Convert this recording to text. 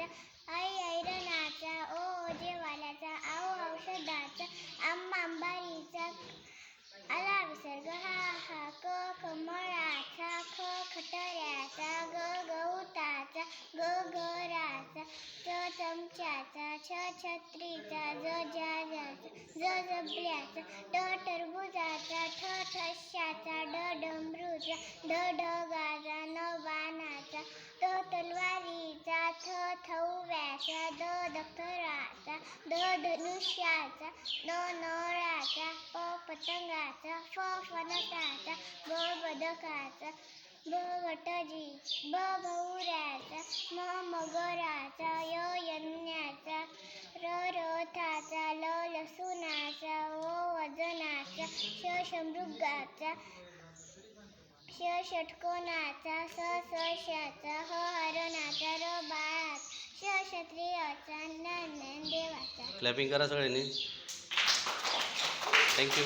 माझा आई ऐरणाचा ओ ओजेवाल्याचा आओ औषधाचा आंबा अंबारीचा. आला विसर्ग हा हा क कमळाचा ख खटऱ्याचा ग गवताचा ग गराचा च चमच्याचा छ छत्रीचा ज जाचा ज जबल्याचा ड टरबुजाचा ठ ठश्याचा ड डमरूचा ड ढगा थव्याचा द दप्तराचा ध धनुष्याचा प पतंगाचा फ फणसाचा ब बदकाचा ब वटजी, ब भौऱ्याचा म मगराचा य यज्ञाचा र रथाचा ल लसूणाचा व वजनाचा श शमृगाचा ष षटकोनाचा स सशाचा ह हरणाचा र बाळाचा क्लॅपिंग करा सगळ्यांनी. थँक्यू